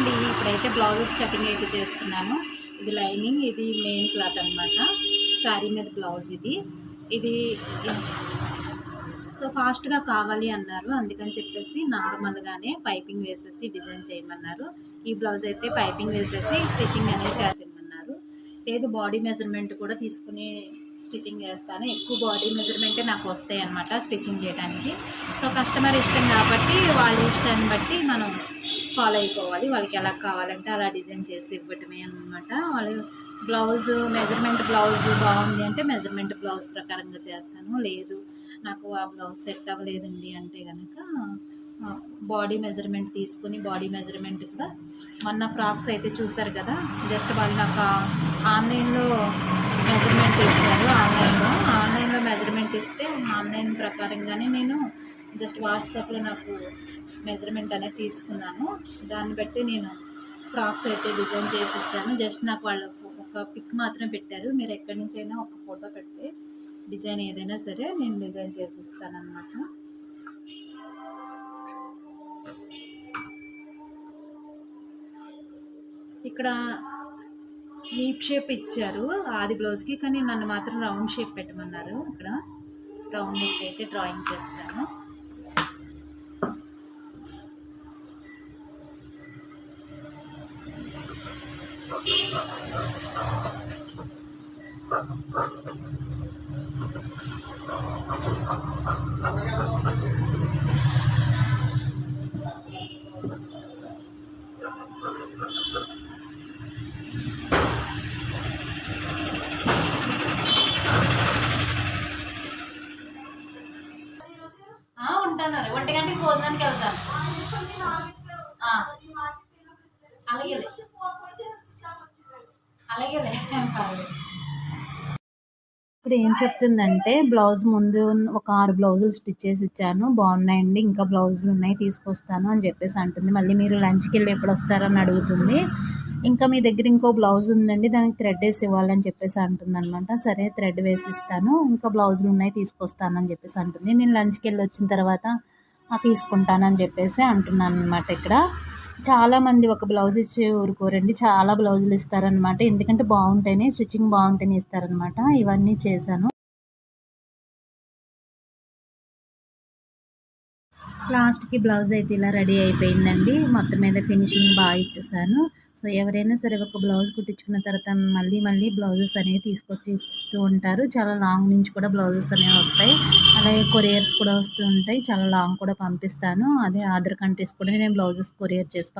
అండి. ఇప్పుడైతే blouses cutting అయితే చేస్తున్నాను. ఇది లైనింగ్ ఇది మెయిన్ క్లాత్ అనమాట శారీ మీద బ్లౌజ్ ఇది. ఇది సో ఫాస్ట్గా కావాలి అన్నారు. అందుకని చెప్పేసి నార్మల్గానే పైపింగ్ వేసేసి డిజైన్ చేయమన్నారు. ఈ బ్లౌజ్ అయితే పైపింగ్ వేసేసి స్టిచ్చింగ్ అనేది చేసేయమన్నారు. లేదు బాడీ మెజర్మెంట్ కూడా తీసుకుని స్టిచ్చింగ్ చేస్తాను. ఎక్కువ బాడీ మెజర్మెంటే నాకు వస్తాయి అనమాట స్టిచ్చింగ్ చేయడానికి సో కస్టమర్ ఇష్టం కాబట్టి వాళ్ళ ఇష్టాన్ని బట్టి మనం ఫాలో అయిపోవాలి. వాళ్ళకి ఎలా కావాలంటే అలా డిజైన్ చేసి ఇవ్వటమే అనమాట వాళ్ళు బ్లౌజ్ మెజర్మెంట్ బ్లౌజ్ బాగుంది అంటే మెజర్మెంట్ బ్లౌజ్ ప్రకారంగా చేస్తాను. లేదు నాకు ఆ బ్లౌజ్ సెట్ అవ్వలేదండి అంటే కనుక బాడీ మెజర్మెంట్ తీసుకుని బాడీ మెజర్మెంట్ కూడా మొన్న ఫ్రాక్స్ అయితే చూసారు కదా జస్ట్ వాళ్ళు నాకు ఆన్లైన్లో మెజర్మెంట్ ఇచ్చారు. ఆన్లైన్లో ఆన్లైన్లో మెజర్మెంట్ ఇస్తే ఆన్లైన్ ప్రకారంగానే నేను జస్ట్ వాట్సాప్లో నాకు మెజర్మెంట్ అనేది తీసుకున్నాను. దాన్ని బట్టి నేను ఫ్రాక్స్ అయితే డిజైన్ చేసి ఇచ్చాను. జస్ట్ నాకు వాళ్ళు ఒక పిక్ మాత్రమే పెట్టారు. మీరు ఎక్కడి నుంచైనా ఒక ఫోటో పెడితే డిజైన్ ఏదైనా సరే నేను డిజైన్ చేసి ఇస్తానమాట ఇక్కడ లీప్ షేప్ ఇచ్చారు ఆది బ్లౌజ్కి కానీ నన్ను మాత్రం రౌండ్ షేప్ పెట్టమన్నారు. ఇక్కడ రౌండ్ నెక్ అయితే డ్రాయింగ్ చేస్తాను. ఉంటాను ఒంటి గంటకి భోజనానికి వెళ్తాను. ఇప్పుడు ఇక్కడ ఏం చెప్తుందంటే బ్లౌజ్ ముందు ఒక ఆరు బ్లౌజులు స్టిచ్ చేసి ఇచ్చాను. బాగున్నాయండి ఇంకా బ్లౌజులు ఉన్నాయి తీసుకొస్తాను అని చెప్పేసి అంటుంది. మళ్ళీ మీరు లంచ్కి వెళ్ళి ఎప్పుడు వస్తారని అడుగుతుంది. ఇంకా మీ దగ్గర ఇంకో బ్లౌజ్ ఉందండి దానికి థ్రెడ్ వేసి ఇవ్వాలని చెప్పేసి అంటుంది అనమాట సరే థ్రెడ్ వేసిస్తాను ఇంకా బ్లౌజులు ఉన్నాయి తీసుకొస్తానని చెప్పేసి అంటుంది. నేను లంచ్కి వెళ్ళి వచ్చిన తర్వాత తీసుకుంటానని చెప్పేసి అంటున్నాను అనమాట ఇక్కడ. చాలా మంది ఒక బ్లౌజ్ ఇచ్చి ఊరుకోరండి. చాలా బ్లౌజులు ఇస్తారనమాట ఎందుకంటే బాగుంటేనే స్టిచ్చింగ్ బాగుంటేనే ఇస్తారనమాట ఇవన్నీ చేశాను. లాస్ట్కి బ్లౌజ్ అయితే ఇలా రెడీ అయిపోయిందండి. మొత్తం మీద ఫినిషింగ్ బాగా ఇచ్చేసాను. సో ఎవరైనా సరే ఒక బ్లౌజ్ కుట్టించుకున్న తర్వాత మళ్ళీ మళ్ళీ బ్లౌజెస్ అనేవి తీసుకొచ్చి ఇస్తూ ఉంటారు. చాలా లాంగ్ నుంచి కూడా బ్లౌజెస్ అనేవి వస్తాయి. అలాగే కొరియర్స్ కూడా వస్తూ ఉంటాయి. చాలా లాంగ్ కూడా పంపిస్తాను. అదే అదర్ కంట్రీస్ కూడా నేను బ్లౌజెస్ కొరియర్ చేసి